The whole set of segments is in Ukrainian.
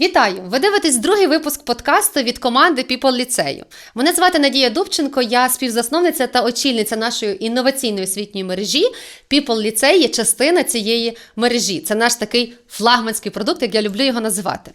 Вітаю! Ви дивитесь другий випуск подкасту від команди People ліцею. Мене звати Надія Дубченко, я співзасновниця та очільниця нашої інноваційної освітньої мережі. People ліцей є частина цієї мережі. Це наш такий флагманський продукт, як я люблю його називати.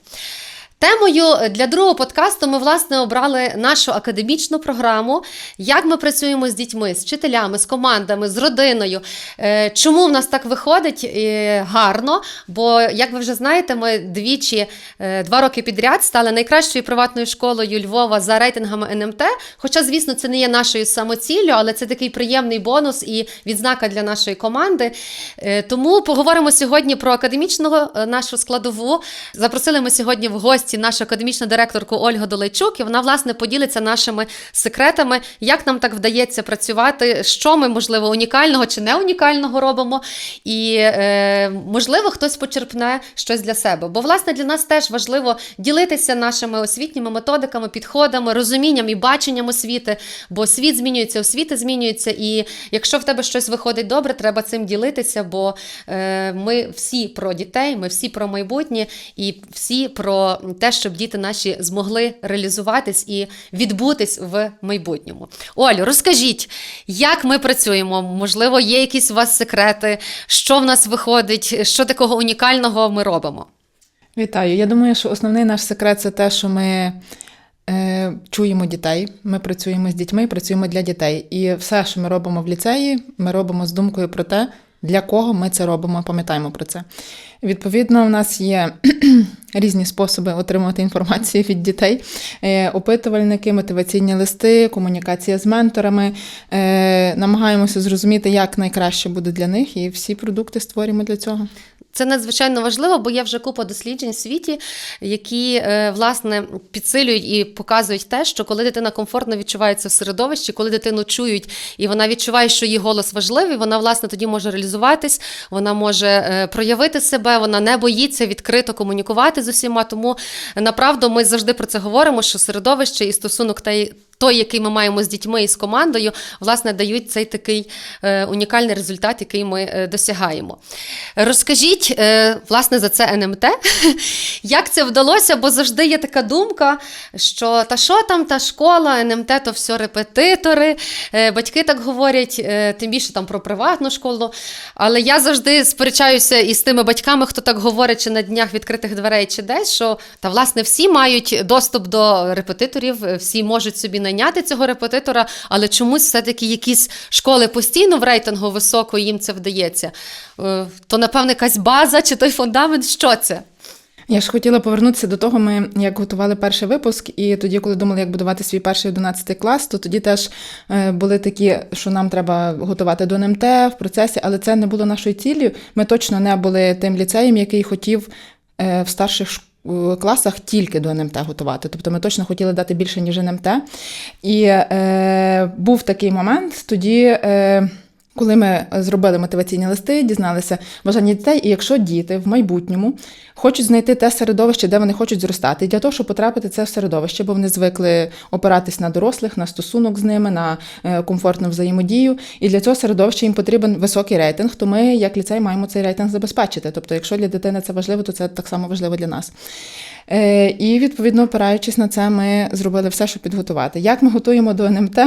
Темою для другого подкасту ми власне обрали нашу академічну програму, як ми працюємо з дітьми, з вчителями, з командами, з родиною. Е, Чому в нас так виходить Е, гарно? Бо, як ви вже знаєте, ми двічі е, два роки підряд стали найкращою приватною школою Львова за рейтингами НМТ. Хоча, звісно, це не є нашою самоціллю, але це такий приємний бонус і відзнака для нашої команди. Е, Тому поговоримо сьогодні про академічну е, нашу складову. Запросили ми сьогодні в гості нашу академічну директорку Ольгу Долейчук, і вона власне поділиться нашими секретами, як нам так вдається працювати, що ми можливо унікального чи не унікального робимо. І е, можливо, хтось почерпне щось для себе. Бо власне для нас теж важливо ділитися нашими освітніми методиками, підходами, розумінням і баченням освіти, бо світ змінюється, освіти змінюється. І якщо в тебе щось виходить добре, треба цим ділитися, бо е, ми всі про дітей, ми всі про майбутнє і всі про те, щоб діти наші змогли реалізуватись і відбутись в майбутньому. Олю, розкажіть, як ми працюємо? Можливо, є якісь у вас секрети, що в нас виходить, що такого унікального ми робимо? Вітаю. Я думаю, що основний наш секрет це те, що ми е, чуємо дітей, ми працюємо з дітьми, працюємо для дітей. І все, що ми робимо в ліцеї, ми робимо з думкою про те, для кого ми це робимо, пам'ятаємо про це. Відповідно, у нас є різні способи отримувати інформацію від дітей: Е, опитувальники, мотиваційні листи, комунікація з менторами. Е, Намагаємося зрозуміти, як найкраще буде для них, і всі продукти створюємо для цього. Це надзвичайно важливо, бо є вже купа досліджень в світі, які е, власне підсилюють і показують те, що коли дитина комфортно відчувається в середовищі, коли дитину чують і вона відчуває, що її голос важливий, вона власне тоді може реалізуватись, вона може е, проявити себе, вона не боїться відкрито комунікувати з усіма. Тому е, направду ми завжди про це говоримо, що середовище і стосунок та той, який ми маємо з дітьми і з командою, власне, дають цей такий е, унікальний результат, який ми е, досягаємо. Розкажіть, е, власне, за це НМТ, як це вдалося, бо завжди є така думка, що та що там, та школа, НМТ то все репетитори, батьки так говорять, тим більше там про приватну школу. Але я завжди сперечаюся із тими батьками, хто так говорить, чи на днях відкритих дверей, чи десь, що та власне всі мають доступ до репетиторів, всі можуть собі найняти цього репетитора, але чомусь все-таки якісь школи постійно в рейтингу високо їм це вдається. Е, То, напевне, якась база чи той фундамент, що це? Я ж хотіла повернутися до того, ми як готували перший випуск, і тоді, коли думали, як будувати свій перший 11 клас, то тоді теж е, були такі, що нам треба готувати до НМТ в процесі, але це не було нашою ціллю. Ми точно не були тим ліцеєм, який хотів е, в старших шк- е, класах тільки до НМТ готувати. Тобто ми точно хотіли дати більше, ніж НМТ. І е, був такий момент тоді. Е, коли ми зробили мотиваційні листи, дізналися бажання дітей, і якщо діти в майбутньому хочуть знайти те середовище, де вони хочуть зростати, для того, щоб потрапити в це середовище, бо вони звикли опиратись на дорослих, на стосунок з ними, на е, комфортну взаємодію, і для цього середовища їм потрібен високий рейтинг, то ми, як ліцей, маємо цей рейтинг забезпечити. Тобто, якщо для дитини це важливо, то це так само важливо для нас. Е, І відповідно, опираючись на це, ми зробили все, щоб підготувати. Як ми готуємо до НМТ?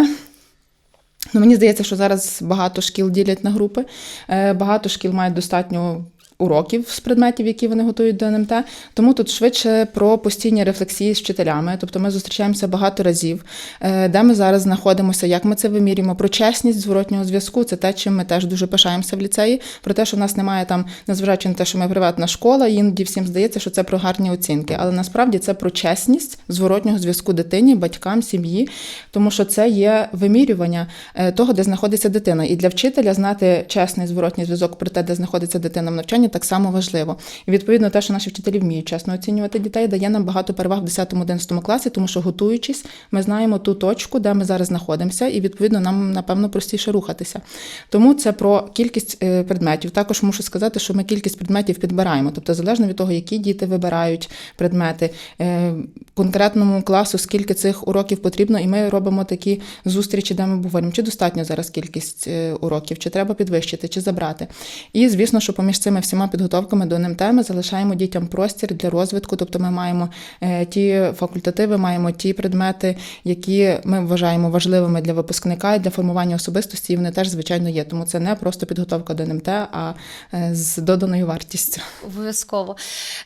Ну, мені здається, що зараз багато шкіл ділять на групи. Е, Багато шкіл мають достатньо уроків з предметів, які вони готують до НМТ. Тому тут швидше про постійні рефлексії з вчителями. Тобто ми зустрічаємося багато разів, е, де ми зараз знаходимося, як ми це вимірюємо. Про чесність зворотнього зв'язку це те, чим ми теж дуже пишаємося в ліцеї. Про те, що в нас немає там, незважаючи на те, що ми приватна школа, іноді всім здається, що це про гарні оцінки. Але насправді це про чесність зворотнього зв'язку дитині, батькам, сім'ї, тому що це є вимірювання е, того, де знаходиться дитина. І для вчителя знати чесний зворотній зв'язок про те, де знаходиться дитина в навчанні, так само важливо. І відповідно те, що наші вчителі вміють чесно оцінювати дітей, дає нам багато переваг в 10-11 класі, тому що готуючись, ми знаємо ту точку, де ми зараз знаходимося, і відповідно нам напевно простіше рухатися. Тому це про кількість е, предметів. Також мушу сказати, що ми кількість предметів підбираємо. Тобто, залежно від того, які діти вибирають предмети, е, конкретному класу, скільки цих уроків потрібно, і ми робимо такі зустрічі, де ми говоримо, чи достатньо зараз кількість е, уроків, чи треба підвищити, чи забрати. І звісно, що поміж цими всіма підготовками до НМТ ми залишаємо дітям простір для розвитку. Тобто ми маємо е, ті факультативи, маємо ті предмети, які ми вважаємо важливими для випускника і для формування особистості. І вони теж звичайно є. Тому це не просто підготовка до НМТ, а е, з доданою вартістю. Обов'язково.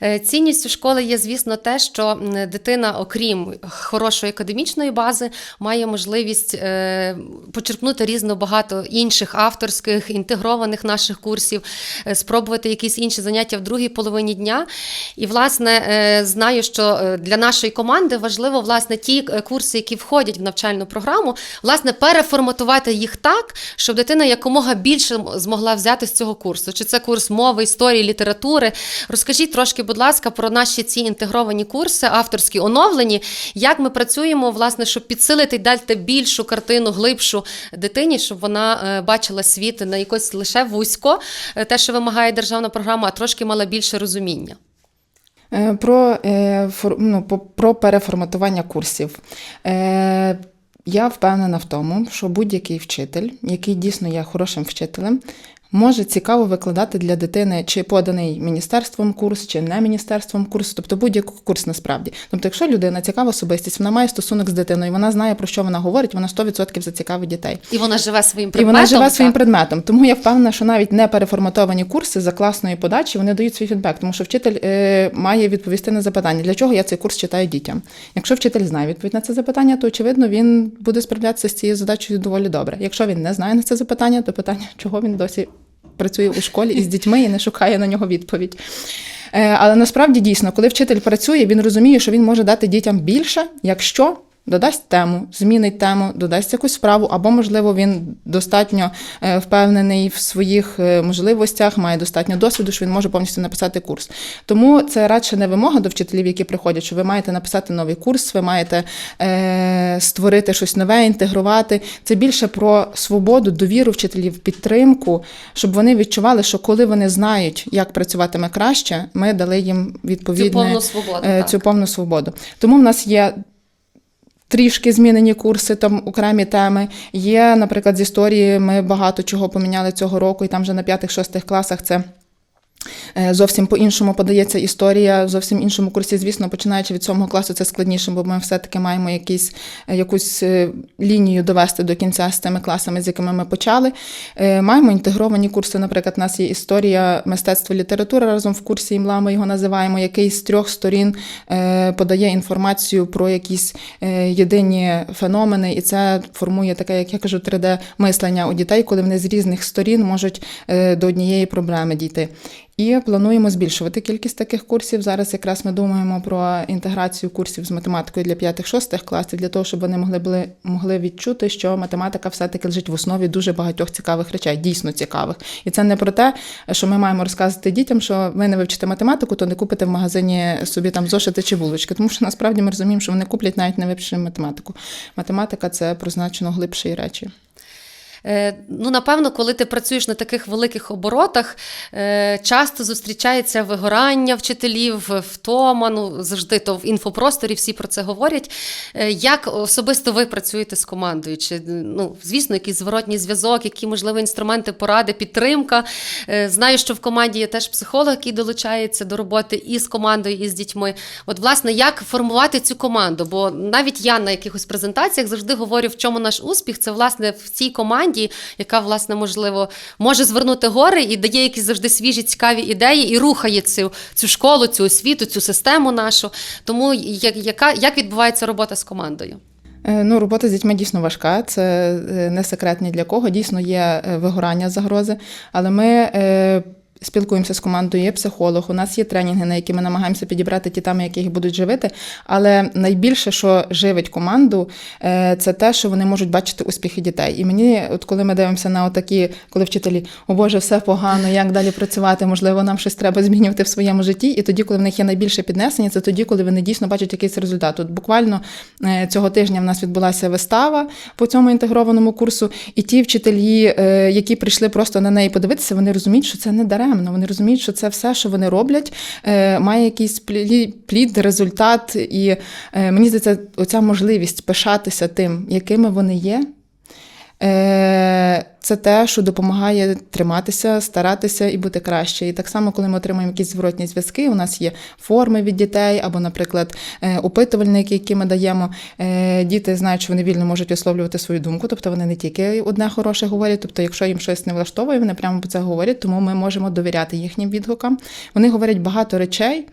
Е, Цінністю школи є, звісно, те, що дитина, окрім хорошої академічної бази, має можливість почерпнути різно багато інших авторських, інтегрованих наших курсів, спробувати якісь інші заняття в другій половині дня. І, власне, е, знаю, що е, для нашої команди важливо власне ті е, курси, які входять в навчальну програму, власне, переформатувати їх так, щоб дитина якомога більше змогла взяти з цього курсу. Чи це курс мови, історії, літератури? Розкажіть трошки, будь ласка, про наші ці інтегровані курси, авторські оновлені, як ми працюємо, власне, щоб підсилити і дати більшу картину, глибшу дитині, щоб вона бачила світ не якось лише вузько, те, що вимагає державна програма, а трошки мала більше розуміння. Е, Про, е, ну, про переформатування курсів. Е, Я впевнена в тому, що будь-який вчитель, який дійсно є хорошим вчителем, може цікаво викладати для дитини чи поданий міністерством курс, чи не міністерством курс, тобто будь-який курс насправді. Тобто, якщо людина цікава особистість, вона має стосунок з дитиною, вона знає про що вона говорить, вона 100% зацікавить дітей. І вона живе своїм І вона живе своїм предметом. Тому я впевнена, що навіть не переформатовані курси за класної подачі вони дають свій фідбек, тому що вчитель е, має відповісти на запитання, для чого я цей курс читаю дітям. Якщо вчитель знає відповідь на це запитання, то очевидно він буде справлятися з цією задачею доволі добре. Якщо він не знає на це запитання, то питання, чого він досі працює у школі із дітьми і не шукає на нього відповідь. Е, Але насправді дійсно, коли вчитель працює, він розуміє, що він може дати дітям більше, якщо додасть тему, змінить тему, додасть якусь справу, або, можливо, він достатньо е, впевнений в своїх е, можливостях, має достатньо досвіду, що він може повністю написати курс. Тому це радше не вимога до вчителів, які приходять, що ви маєте написати новий курс, ви маєте е, створити щось нове, інтегрувати. Це більше про свободу, довіру вчителів, підтримку, щоб вони відчували, що коли вони знають, як працюватиме краще, ми дали їм відповідне Цю повну свободу. е, цю повну свободу. Тому в нас є. Трішки змінені курси, там окремі теми. Є, наприклад, з історії ми багато чого поміняли цього року, і там вже на п'ятих-шостих класах це зовсім по-іншому подається історія, зовсім іншому курсі. Звісно, починаючи від сьомого класу, це складніше, бо ми все-таки маємо якісь, е, якусь е, лінію довести до кінця з тими класами, з якими ми почали. Е, Маємо інтегровані курси. Наприклад, у нас є історія мистецтва література разом в курсі імла, ми його називаємо, який з трьох сторін е, подає інформацію про якісь е, єдині феномени, і це формує таке, як я кажу, 3D-мислення у дітей, коли вони з різних сторін можуть е, до однієї проблеми дійти. І плануємо збільшувати кількість таких курсів. Зараз якраз ми думаємо про інтеграцію курсів з математикою для 5-6 класів, для того, щоб вони могли були могли відчути, що математика все-таки лежить в основі дуже багатьох цікавих речей, дійсно цікавих. І це не про те, що ми маємо розказувати дітям, що ви не вивчите математику, то не купите в магазині собі там зошити чи булочки. Тому що насправді ми розуміємо, що вони куплять навіть не вивчивши математику. Математика це про значно глибші речі. Е, Ну, напевно, коли ти працюєш на таких великих оборотах, е, часто зустрічається вигорання вчителів, втома, ну завжди то в інфопросторі всі про це говорять. Е, Як особисто ви працюєте з командою? Чи ну, звісно, якийсь зворотній зв'язок, які можливо інструменти поради, підтримка? Знаю, що в команді є теж психолог, який долучається до роботи і з командою, і з дітьми. От, власне, як формувати цю команду? Бо навіть я на якихось презентаціях завжди говорю, в чому наш успіх, це власне в цій команді, яка власне можливо може звернути гори і дає якісь завжди свіжі, цікаві ідеї і рухає цю, цю школу, цю освіту, цю систему нашу. Тому як, яка, як відбувається робота з командою? Е, Ну, робота з дітьми дійсно важка, це е, не секрет ні для кого. Дійсно є е, вигорання загрози, але ми. Спілкуємося з командою, є психолог, у нас є тренінги, на які ми намагаємося підібрати ті теми, які їх будуть живити. Але найбільше, що живить команду, е, це те, що вони можуть бачити успіхи дітей. І мені, от коли ми дивимося на отакі, коли вчителі, о Боже, все погано, як далі працювати, можливо, нам щось треба змінювати в своєму житті. І тоді, коли в них є найбільше піднесення, це тоді, коли вони дійсно бачать якийсь результат. От буквально е, цього тижня в нас відбулася вистава по цьому інтегрованому курсу, і ті вчителі, е, які прийшли просто на неї подивитися, вони розуміють, що це не даремно. Даремно. Вони розуміють, що це все, що вони роблять, е, має якийсь плі- плід, результат. І е, мені здається, оця можливість пишатися тим, якими вони є. Е, Це те, що допомагає триматися, старатися і бути краще. І так само, коли ми отримуємо якісь зворотні зв'язки, у нас є форми від дітей, або, наприклад, е, опитувальники, які ми даємо. Е, Діти знають, що вони вільно можуть висловлювати свою думку, тобто вони не тільки одне хороше говорять, тобто, якщо їм щось не влаштовує, вони прямо про це говорять, тому ми можемо довіряти їхнім відгукам. Вони говорять багато речей.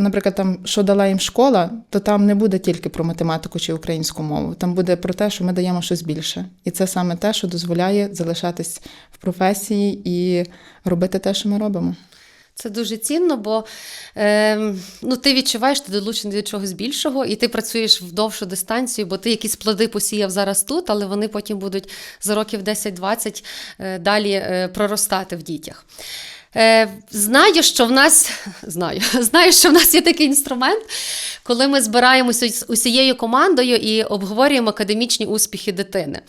Наприклад, там, що дала їм школа, то там не буде тільки про математику чи українську мову. Там буде про те, що ми даємо щось більше. І це саме те, що дозволяє залишатись в професії і робити те, що ми робимо. Це дуже цінно, бо е, ну, ти відчуваєш, ти долучений до чогось більшого, і ти працюєш в довшу дистанцію, бо ти якісь плоди посіяв зараз тут, але вони потім будуть за років 10-20 е, далі е, проростати в дітях. Е, знаю, що в нас знаю, знаю, що в нас є такий інструмент, коли ми збираємося з усією командою і обговорюємо академічні успіхи дитини.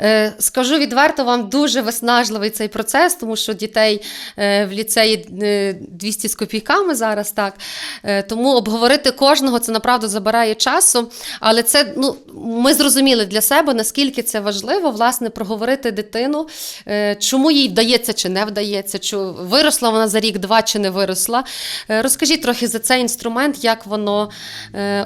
Е, скажу відверто, вам дуже виснажливий цей процес, тому що дітей е, в ліцеї е, 200 з копійками зараз, так. Е, тому обговорити кожного це направду забирає часу. Але це ну, ми зрозуміли для себе, наскільки це важливо, власне, проговорити дитину, е, чому їй вдається чи не вдається, чи виросла вона за рік-два чи не виросла. Е, Розкажіть трохи за цей інструмент, як воно е,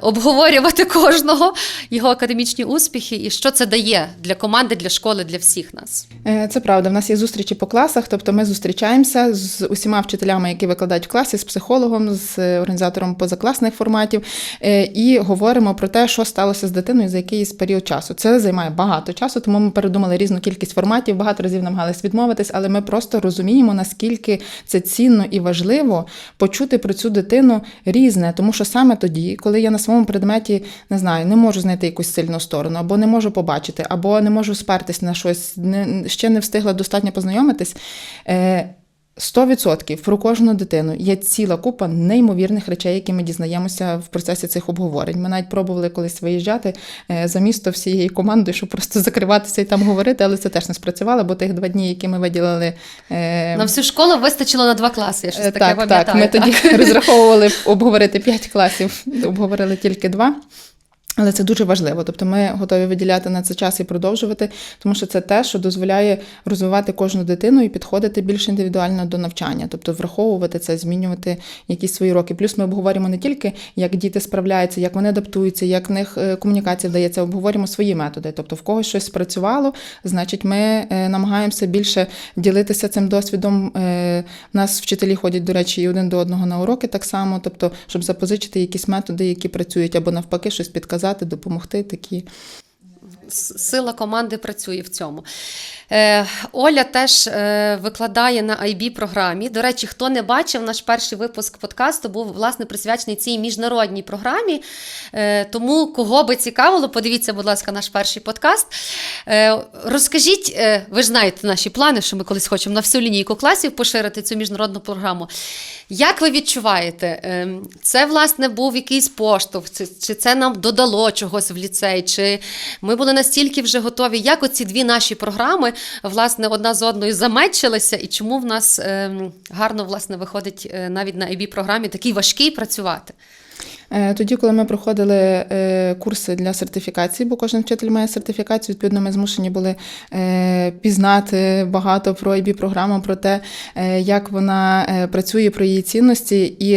обговорювати кожного, його академічні успіхи і що це дає для команди, для школи, для всіх нас. Е, Це правда. В нас є зустрічі по класах, тобто ми зустрічаємося з усіма вчителями, які викладають в класі, з психологом, з організатором позакласних форматів, е, і говоримо про те, що сталося з дитиною за якийсь період часу. Це займає багато часу, тому ми передумали різну кількість форматів. Багато разів намагалися відмовитись, але ми просто розуміємо, наскільки це цінно і важливо почути про цю дитину різне, тому що саме тоді, коли я на своєму предметі не знаю, не можу знайти якусь сильну сторону, або не можу побачити, або не можу спертись на щось, не, ще не встигла достатньо познайомитись. Е, 100% про кожну дитину є ціла купа неймовірних речей, які ми дізнаємося в процесі цих обговорень. Ми навіть пробували колись виїжджати е, за місто всією командою, щоб просто закриватися і там говорити, але це теж не спрацювало, бо тих два дні, які ми виділили. е, На всю школу вистачило на два класи. Я щось таке Так, пам'ятаю. так. Ми тоді розраховували обговорити 5 класів, обговорили тільки два. Але це дуже важливо. Тобто ми готові виділяти на це час і продовжувати, тому що це те, що дозволяє розвивати кожну дитину і підходити більш індивідуально до навчання, тобто враховувати це, змінювати якісь свої роки. Плюс ми обговорюємо не тільки, як діти справляються, як вони адаптуються, як в них е, комунікація вдається, обговорюємо свої методи. Тобто, в когось щось спрацювало, значить, ми е, намагаємося більше ділитися цим досвідом. Е, У нас вчителі ходять, до речі, і один до одного на уроки так само, тобто, щоб запозичити якісь методи, які працюють, або навпаки, щось підказати, допомогти такі. Сила команди працює в цьому. Е, Оля теж е, викладає на IB програмі. До речі, хто не бачив, наш перший випуск подкасту був власне присвячений цій міжнародній програмі. Е, тому, кого би цікавило, подивіться, будь ласка, наш перший подкаст. Е, розкажіть, е, ви ж знаєте наші плани, що ми колись хочемо на всю лінійку класів поширити цю міжнародну програму. Як ви відчуваєте, ем, це власне був якийсь поштовх, чи, це нам додало чогось в ліцей, чи ми були настільки вже готові? Як оці дві наші програми власне одна з одною замечилися, і чому в нас ем, гарно власне виходить е, навіть на IB програмі такий важкий працювати? Е, Тоді, коли ми проходили е, курси для сертифікації, бо кожен вчитель має сертифікацію, відповідно, ми змушені були е, пізнати багато про IB програму, про те, як вона працює, про її цінності. І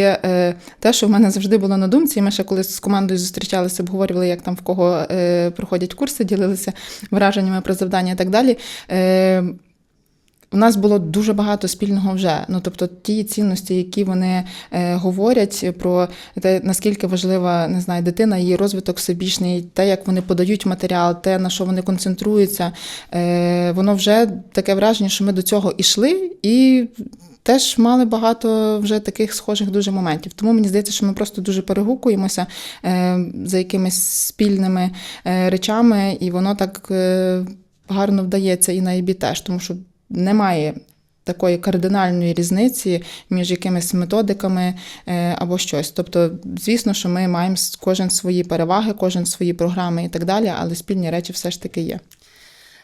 те, що в мене завжди було на думці, і ми ще коли з командою зустрічалися, обговорювали, як там в кого проходять курси, ділилися враженнями про завдання і так далі. У нас було дуже багато спільного вже. Ну тобто ті цінності, які вони е, говорять про те, наскільки важлива не знаю, дитина, її розвиток всебічний, те, як вони подають матеріал, те, на що вони концентруються, е, воно вже таке враження, що ми до цього ішли і. Теж мали багато вже таких схожих дуже моментів. Тому мені здається, що ми просто дуже перегукуємося е, за якимись спільними е, речами, і воно так гарно вдається і на ІБі теж, тому що немає такої кардинальної різниці між якимись методиками е, або щось. Тобто, звісно, що ми маємо кожен свої переваги, кожен свої програми і так далі, але спільні речі все ж таки є.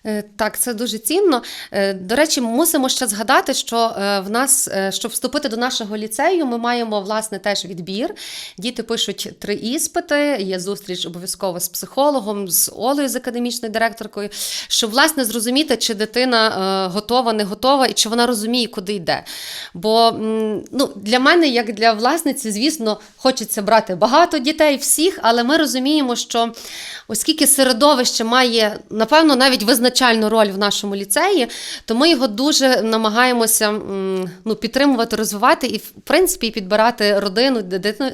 Е, Так, це дуже цінно. Е, До речі, мусимо ще згадати, що е, в нас, щоб вступити до нашого ліцею, ми маємо власне теж відбір. Діти пишуть три іспити. Є зустріч обов'язково з психологом, з Олею, з академічною директоркою, щоб власне зрозуміти, чи дитина готова, не готова, і чи вона розуміє, куди йде. Бо ну, для мене, як для власниці, звісно, хочеться брати багато дітей, всіх, але ми розуміємо, що оскільки середовище має, напевно, навіть визначальну роль в нашому ліцеї, то ми його дуже намагаємося ну, підтримувати, розвивати і, в принципі, підбирати родину,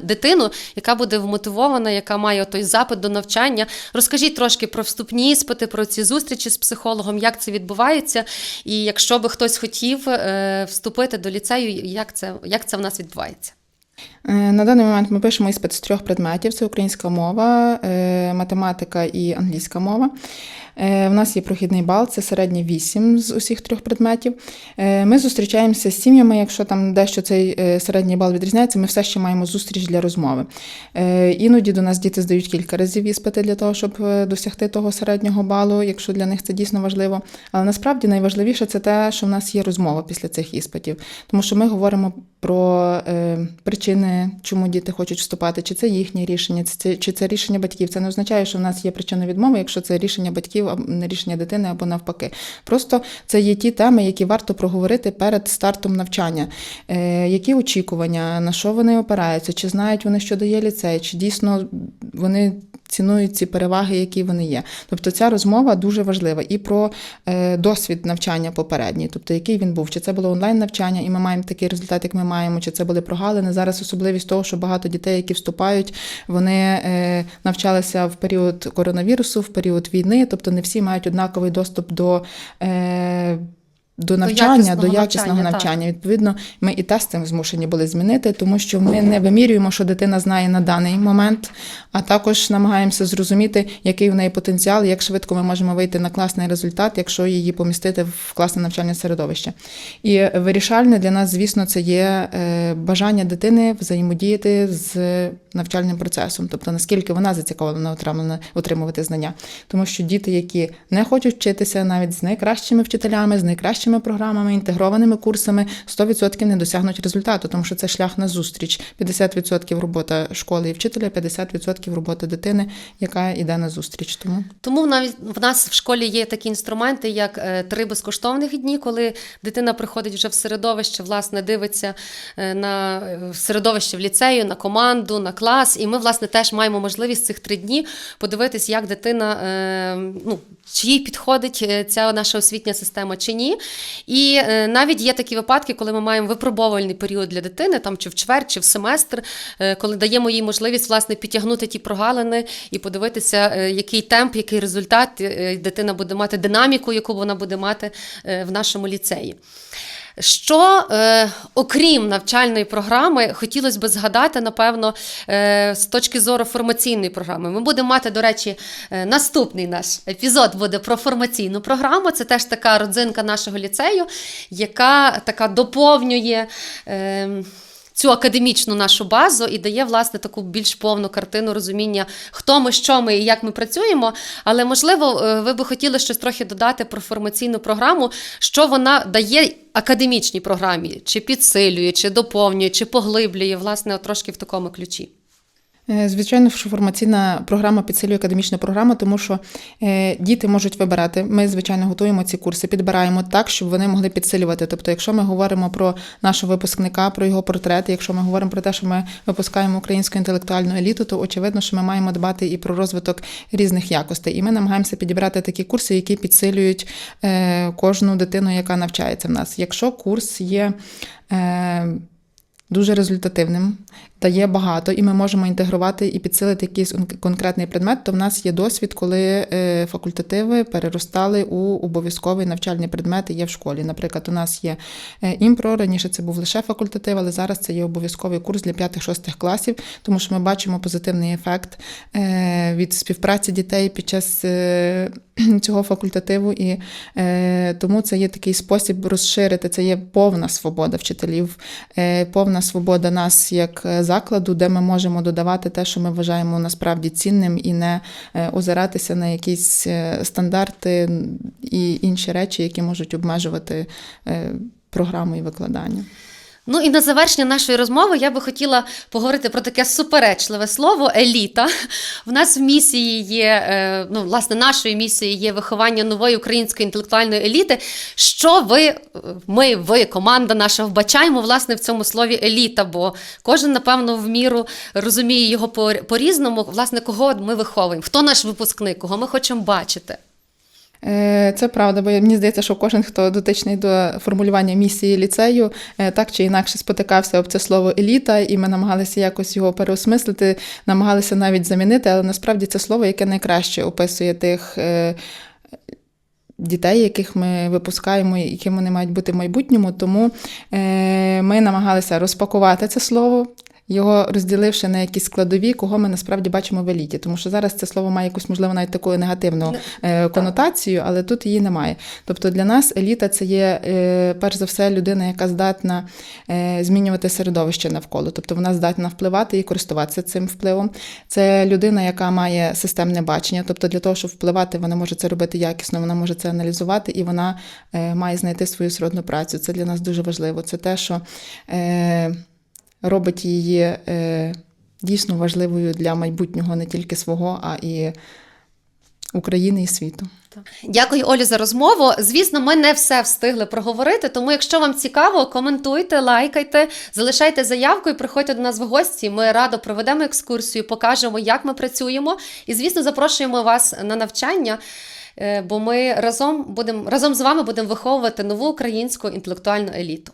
дитину, яка буде вмотивована, яка має той запит до навчання. Розкажіть трошки про вступні іспити, про ці зустрічі з психологом, як це відбувається, і якщо би хтось хотів е, вступити до ліцею, як це, як це в нас відбувається? Е, На даний момент ми пишемо іспит з трьох предметів: це українська мова, е, математика і англійська мова. Е, В нас є прохідний бал, це середній 8 з усіх трьох предметів. Ми зустрічаємося з сім'ями. Якщо там дещо цей середній бал відрізняється, ми все ще маємо зустріч для розмови. Іноді до нас діти здають кілька разів іспити для того, щоб досягти того середнього балу, якщо для них це дійсно важливо. Але насправді найважливіше це те, що в нас є розмова після цих іспитів, тому що ми говоримо про е, причини, чому діти хочуть вступати, чи це їхнє рішення, чи це, рішення батьків. Це не означає, що в нас є причина відмови, якщо це рішення батьків, не рішення дитини або навпаки. Просто це є ті теми, які варто проговорити перед стартом навчання. Е, які очікування, на що вони опираються, чи знають вони, що дає ліцей, чи дійсно вони цінують ці переваги, які вони є. Тобто ця розмова дуже важлива і про е, досвід навчання попередній, тобто який він був, чи це було онлайн навчання, і ми маємо такий результат, як ми маємо, чи це були прогалини. Зараз особливість того, що багато дітей, які вступають, вони е, навчалися в період коронавірусу, в період війни, тобто не всі мають однаковий доступ до. До навчання, якісного до якісного навчання, навчання. Відповідно, ми і тести змушені були змінити, тому що ми не вимірюємо, що дитина знає на даний момент, а також намагаємося зрозуміти, який в неї потенціал, як швидко ми можемо вийти на класний результат, якщо її помістити в класне навчальне середовище. І вирішальне для нас, звісно, це є е, бажання дитини взаємодіяти з навчальним процесом, тобто наскільки вона зацікавлена отримувати знання. Тому що діти, які не хочуть вчитися навіть з найкращими вчителями, з найкращими програмами, інтегрованими курсами, 100% не досягнуть результату, тому що це шлях на зустріч. 50% робота школи і вчителя, 50% робота дитини, яка йде на зустріч. Тому Тому навіть в нас в школі є такі інструменти, як е, три безкоштовних дні, коли дитина приходить вже в середовище, власне, дивиться е, на е, середовище в ліцею, на команду, на клас. І ми, власне, теж маємо можливість цих три дні подивитись, як дитина, ну, чи їй підходить ця наша освітня система чи ні. І е, навіть є такі випадки, коли ми маємо випробовувальний період для дитини, там чи в чверть, чи в семестр, е, коли даємо їй можливість власне підтягнути ті прогалини і подивитися, е, який темп, який результат дитина буде мати, динаміку, яку вона буде мати в нашому ліцеї. Що, е, окрім навчальної програми, хотілося б згадати, напевно, е, з точки зору формаційної програми. Ми будемо мати, до речі, е, наступний наш епізод буде про формаційну програму. Це теж така родзинка нашого ліцею, яка така доповнює. Е, Цю академічну нашу базу і дає власне таку більш повну картину розуміння, хто ми, що ми і як ми працюємо. Але можливо, е, ви би хотіли щось трохи додати про формаційну програму, що вона дає академічній програмі, чи підсилює, чи доповнює, чи поглиблює, власне, трошки в такому ключі. Е, Звичайно, що формаційна програма підсилює академічну програму, тому що е, діти можуть вибирати. Ми, звичайно, готуємо ці курси, підбираємо так, щоб вони могли підсилювати. Тобто, якщо ми говоримо про нашого випускника, про його портрет, якщо ми говоримо про те, що ми випускаємо українську інтелектуальну еліту, то очевидно, що ми маємо дбати і про розвиток різних якостей. І ми намагаємося підібрати такі курси, які підсилюють е, кожну дитину, яка навчається в нас. Якщо курс є. Дуже результативним, дає багато, і ми можемо інтегрувати і підсилити якийсь конкретний предмет. То в нас є досвід, коли е, факультативи переростали у обов'язковий навчальний предмет і є в школі. Наприклад, у нас є е, імпро. Раніше це був лише факультатив, але зараз це є обов'язковий курс для 5-6 класів, тому що ми бачимо позитивний ефект е, від співпраці дітей під час цього факультативу, і тому це є такий спосіб розширити. Це є повна свобода вчителів, повна свобода нас як закладу, де ми можемо додавати те, що ми вважаємо насправді цінним, і не е, озиратися на якісь е, стандарти і інші речі, які можуть обмежувати е, програму і викладання. Ну і на завершення нашої розмови я би хотіла поговорити про таке суперечливе слово еліта. В нас в місії є, е, ну, власне, нашою місією є виховання нової української інтелектуальної еліти. Що ви, е, ми, ви, команда наша вбачаємо власне в цьому слові еліта? Бо кожен, напевно, в міру розуміє його по- по-різному. Власне, кого ми виховуємо? Хто наш випускник, кого ми хочемо бачити? Е, Це правда, бо мені здається, що кожен, хто дотичний до формулювання місії ліцею, е, так чи інакше спотикався об це слово еліта, і ми намагалися якось його переосмислити, намагалися навіть замінити, але насправді це слово, яке найкраще описує тих. е, Дітей, яких ми випускаємо, яким вони мають бути в майбутньому, тому ми намагалися розпакувати це слово, його розділивши на якісь складові, кого ми насправді бачимо в еліті. Тому що зараз це слово має якусь, можливо, навіть таку негативну е, конотацію, але тут її немає. Тобто для нас еліта це є е, перш за все людина, яка здатна е, змінювати середовище навколо. Тобто вона здатна впливати і користуватися цим впливом. Це людина, яка має системне бачення. Тобто для того, щоб впливати, вона може це робити якісно, вона може це аналізувати і вона е, має знайти свою сродну працю. Це для нас дуже важливо. Це те, що е, робить її е, дійсно важливою для майбутнього не тільки свого, а і України і світу. Дякую, Олі, за розмову. Звісно, ми не все встигли проговорити. Тому, якщо вам цікаво, коментуйте, лайкайте, залишайте заявку і приходьте до нас в гості. Ми радо проведемо екскурсію, покажемо, як ми працюємо. І, звісно, запрошуємо вас на навчання. е, Бо ми разом будемо разом з вами будемо виховувати нову українську інтелектуальну еліту.